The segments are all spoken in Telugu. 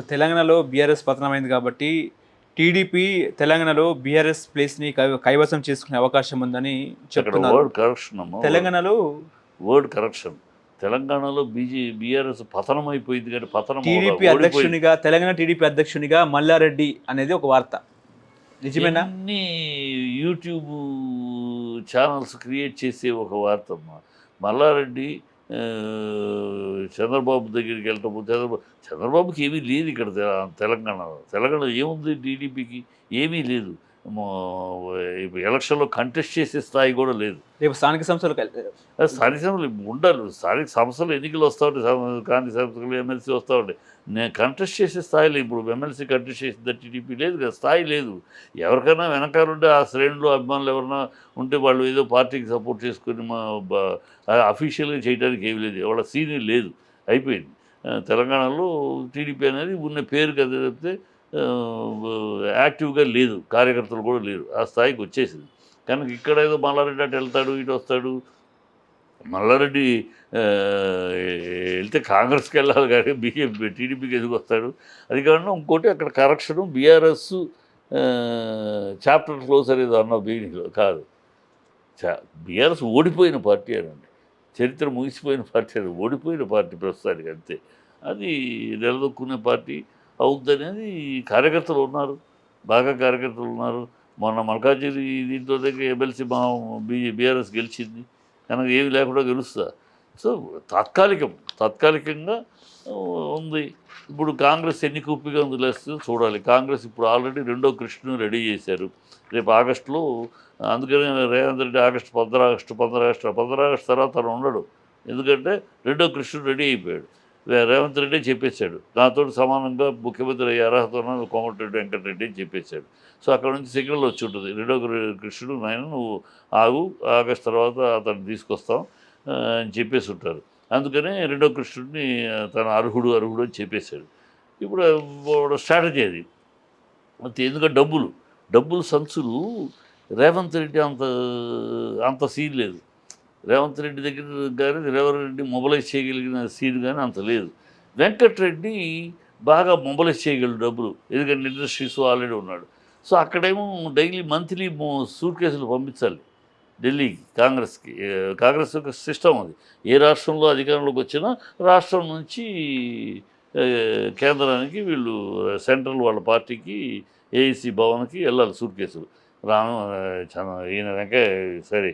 ఇప్పుడు తెలంగాణలో బీఆర్ఎస్ పతనమైంది కాబట్టి టీడీపీ తెలంగాణలో బీఆర్ఎస్ ప్లేస్ని కైవసం చేసుకునే అవకాశం ఉందని చెప్తున్నారు. వర్డ్ కరెక్షన్ తెలంగాణలో వర్డ్ కరెక్షన్ తెలంగాణలో బీజే బీఆర్ఎస్ పతనం అయిపోయింది కానీ పతనం టీడీపీ. అధ్యక్షునిగా తెలంగాణ టీడీపీ అధ్యక్షునిగా మల్లారెడ్డి అనేది ఒక వార్త. నిజమేనా? ఎన్ని యూట్యూబ్ ఛానల్స్ క్రియేట్ చేసే ఒక వార్త మల్లారెడ్డి చంద్రబాబు దగ్గరికి వెళ్ళటం చంద్రబాబు చంద్రబాబుకి ఏమీ లేదు ఇక్కడ తె- తెలంగాణలో. తెలంగాణ ఏముంది టీడీపీకి? ఏమీ లేదు. ఎలక్షన్లో కంటెస్ట్ చేసే స్థాయి కూడా లేదు. రేపు స్థానిక సంస్థలు స్థానిక సంస్థలు ఉండాలి స్థానిక సంస్థలు ఎన్నికలు వస్తూ ఉంటాయి. కాంతి సంస్థలు ఎమ్మెల్సీ వస్తూ ఉంటాయి. నేను కంటెస్ట్ చేసే స్థాయిలో ఇప్పుడు ఎమ్మెల్సీ కంటెస్ట్ చేసిన టీడీపీ లేదు కదా స్థాయి లేదు. ఎవరికైనా వెనకాలంటే ఆ శ్రేణులు అభిమానులు ఎవరైనా ఉంటే వాళ్ళు ఏదో పార్టీకి సపోర్ట్ చేసుకుని మా అఫీషియల్గా చేయడానికి ఏమీ లేదు. వాళ్ళ సీనియర్ లేదు. అయిపోయింది. తెలంగాణలో టీడీపీ అనేది ఉన్న పేరు కదా చెప్తే యాక్టివ్గా లేదు కార్యకర్తలు కూడా లేరు. ఆ స్థాయికి వచ్చేసింది. కనుక ఇక్కడ ఏదో మల్లారెడ్డి అటు వెళ్తాడు ఇటు వస్తాడు. మల్లారెడ్డి వెళ్తే కాంగ్రెస్కి వెళ్ళాలి కానీ బీజేపీ టీడీపీకి ఎందుకు వస్తాడు? అది కాకుండా ఇంకోటి అక్కడ కరెక్షను బీఆర్ఎస్ చాప్టర్ క్లోజ్ అనేది అన్న బిగినింగ్లో కాదు. బీఆర్ఎస్ ఓడిపోయిన పార్టీ అనండి. చరిత్ర ముగిసిపోయిన పార్టీ అని ఓడిపోయిన పార్టీ ప్రస్తుతానికి అంతే. అది నిలదొక్కునే పార్టీ. అవుద్దనేది కార్యకర్తలు ఉన్నారు. బాగా కార్యకర్తలు ఉన్నారు. మొన్న మల్కాజిరి దీంట్లో దగ్గర ఎమ్మెల్సీ మా బీ బీఆర్ఎస్ గెలిచింది. కనుక ఏమి లేకుండా గెలుస్తా. సో తాత్కాలికం తాత్కాలికంగా ఉంది. ఇప్పుడు కాంగ్రెస్ ఎన్ని కుప్పిగా వదిలేస్తుందో చూడాలి. కాంగ్రెస్ ఇప్పుడు ఆల్రెడీ రెండో కృష్ణను రెడీ చేశారు. రేపు ఆగస్టులో అందుకని రేవంత్ రెడ్డి ఆగస్టు పంద్ర ఆగస్టు పంద్ర ఆగస్టు పంద్ర ఆగస్టు తర్వాత తను ఉండడు. ఎందుకంటే రెండో కృష్ణుడు రెడీ అయిపోయాడు. రేవంత్ రెడ్డి చెప్పేశాడు. దాంతో సమానంగా ముఖ్యమంత్రి అయ్యే అర్హత ఉన్న కోమటిరెడ్డి వెంకటరెడ్డి అని చెప్పేశాడు. సో అక్కడ నుంచి సిగ్నల్ వచ్చి ఉంటుంది. రెండో కృష్ణుడు నాయన నువ్వు ఆగు ఆగస్ట్ తర్వాత అతను తీసుకొస్తాం అని చెప్పేసి ఉంటారు. అందుకనే రెండో కృష్ణుడిని తన అర్హుడు అర్హుడు అని చెప్పేశాడు. ఇప్పుడు స్ట్రాటజీ అది. అంతే ఎందుకంటే డబ్బులు డబ్బులు సంచులు రేవంత్ రెడ్డి అంత అంత సీన్ లేదు. రేవంత్ రెడ్డి దగ్గర కానీ రేవంత్ రెడ్డి మొబలైజ్ చేయగలిగిన సీన్ కానీ అంత లేదు. వెంకటరెడ్డి బాగా మొబలైజ్ చేయగలడు డబ్బులు ఎందుకంటే ఇండస్ట్రీస్ ఆల్రెడీ ఉన్నాడు. సో అక్కడేమో డైలీ మంత్లీ సూట్ కేసులు పంపించాలి ఢిల్లీకి కాంగ్రెస్కి. కాంగ్రెస్ యొక్క సిస్టమ్ అది. ఏ రాష్ట్రంలో అధికారంలోకి వచ్చినా రాష్ట్రం నుంచి కేంద్రానికి వీళ్ళు సెంట్రల్ వాళ్ళ పార్టీకి ఏఈసీ భవన్కి వెళ్ళాలి సూట్ కేసులు. రాను చాలా ఈయన వెంక సరే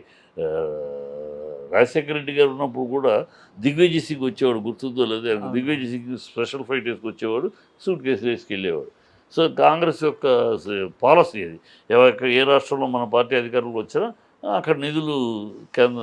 రాజశేఖర రెడ్డి గారు ఉన్నప్పుడు కూడా దిగ్విజయ్ సింగ్ వచ్చేవాడు గుర్తుందో లేదు. దిగ్విజయ్ సింగ్ స్పెషల్ ఫ్లైట్ వేసుకొచ్చేవాడు సూట్ కేసులు వేసుకెళ్ళేవాడు. సో కాంగ్రెస్ యొక్క పాలసీ అది. ఎవ- ఏ రాష్ట్రంలో మన పార్టీ అధికారంలోకి వచ్చినా అక్కడ నిధులు కేంద్ర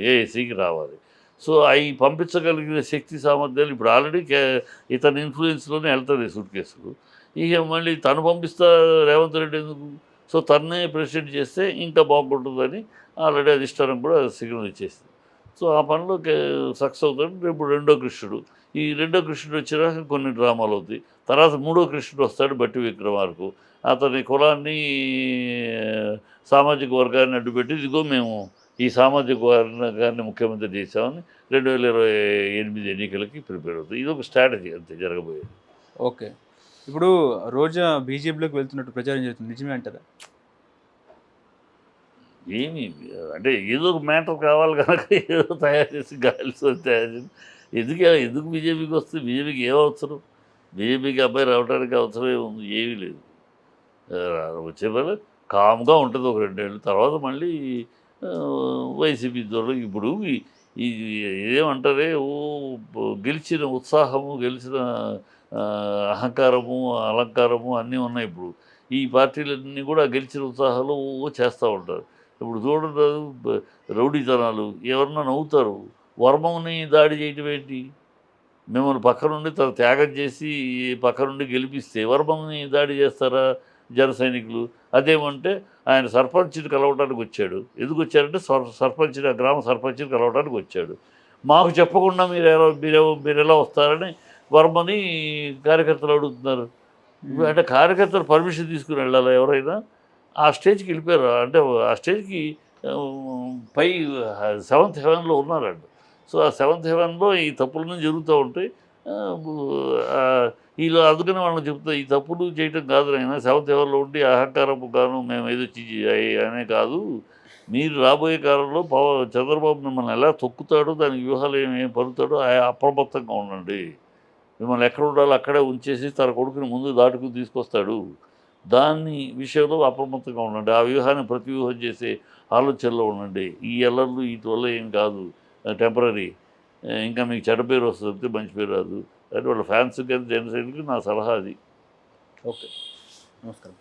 ఏఐసికి రావాలి. సో అవి పంపించగలిగిన శక్తి సామర్థ్యాలు ఇప్పుడు ఆల్రెడీ కే ఇతని ఇన్ఫ్లుయెన్స్లోనే వెళ్తుంది సూట్ కేసులు. ఇక మళ్ళీ తను పంపిస్తా రేవంత్ రెడ్డి ఎందుకు? సో తన్నే ప్రెసిడెంట్ చేస్తే ఇంకా బాగుంటుందని ఆల్రెడీ అధిష్టానం కూడా సిగ్నల్ ఇచ్చేసింది. సో ఆ పనిలో సక్సెస్ అవుతాడు. రేపు రెండో కృష్ణుడు. ఈ రెండో కృష్ణుడు వచ్చినాక కొన్ని డ్రామాలు అవుతాయి. తర్వాత మూడో కృష్ణుడు వస్తాడు బట్టి విక్రమార్కు. అతని కులాన్ని సామాజిక వర్గాన్ని అడ్డుపెట్టి ఇదిగో మేము ఈ సామాజిక వర్గాన్ని ముఖ్యమంత్రి చేశామని రెండు వేల ఇరవై ఎనిమిది ఎన్నికలకి ప్రిపేర్ అవుతుంది ఇది ఒక స్ట్రాటజీ అంతే జరగబోయేది. ఓకే. ఇప్పుడు రోజా బీజేపీలోకి వెళ్తున్నట్టు ప్రచారం చేస్తుంది నిజమే అంటారా? ఏమి అంటే ఏదో ఒక మ్యాటర్ కావాలి కనుక ఏదో తయారు చేసి గాలితో తయారు చేసి ఎందుకు ఎందుకు బీజేపీకి వస్తే బీజేపీకి ఏం అవసరం? బీజేపీకి అబ్బాయి రావడానికి అవసరం ఉంది? ఏమీ లేదు. వచ్చే వల్ల కామ్గా ఉంటుంది ఒక రెండేళ్ళు తర్వాత మళ్ళీ వైసీపీ దూరం ఇప్పుడు ఈ- ఏమంటారే ఓ గెలిచిన ఉత్సాహము గెలిచిన అహంకారము అలంకారము అన్నీ ఉన్నాయి ఇప్పుడు. ఈ పార్టీలన్నీ కూడా గెలిచిన ఉత్సాహాలు ఓ చేస్తూ ఉంటారు. ఇప్పుడు చూడండి రౌడీతనాలు. ఎవరన్నా నవ్వుతారు వర్మంని దాడి చేయటం ఏంటి? మిమ్మల్ని పక్క నుండి తన త్యాగం చేసి పక్క నుండి గెలిపిస్తే వర్మంని దాడి చేస్తారా? జన సైనికులు. అదేమంటే ఆయన సర్పంచ్ని కలవడానికి వచ్చాడు. ఎందుకు వచ్చారంటే సర్ సర్పంచ్ని ఆ గ్రామ సర్పంచ్ని కలవడానికి వచ్చాడు. మాకు చెప్పకుండా మీరు ఎలా మీరు మీరు ఎలా వస్తారని వర్మని కార్యకర్తలు అడుగుతున్నారు. అంటే కార్యకర్తలు పర్మిషన్ తీసుకుని వెళ్ళాలా ఎవరైనా? ఆ స్టేజ్కి వెళ్ళిపోయారు. అంటే ఆ స్టేజ్కి పై సెవెంత్ హెవెన్లో ఉన్నారంట. సో ఆ సెవెంత్ హెవెన్లో ఈ తప్పులన్నీ జరుగుతూ ఉంటాయి. వీళ్ళు అందుకని వాళ్ళని చెప్తా ఈ తప్పులు చేయటం కాదు అయినా సెవెంత్ ఎవరిలో ఉండి అహంకారపు గాను మేము ఏదో అనే కాదు. మీరు రాబోయే కాలంలో పవ చంద్రబాబు మిమ్మల్ని ఎలా తొక్కుతాడో దానికి వ్యూహాలు ఏమి ఏం పలుతాడో ఆ- అప్రమత్తంగా ఉండండి. మిమ్మల్ని ఎక్కడ ఉండాలో అక్కడే ఉంచేసి తన కొడుకుని ముందు దాటుకు తీసుకొస్తాడు. దాన్ని విషయంలో అప్రమత్తంగా ఉండండి. ఆ వ్యూహాన్ని ప్రతి వ్యూహం చేసే ఆలోచనలో ఉండండి. ఈ ఎల్లర్లు వీటి వల్ల ఏం కాదు. టెంపరీ. ఇంకా మీకు చెడ్డ పేరు వస్తుంది మంచి పేరు రాదు. అది వాళ్ళ ఫ్యాన్స్ కానీ జనసేనకి నా సలహా అది. ఓకే. నమస్కారం.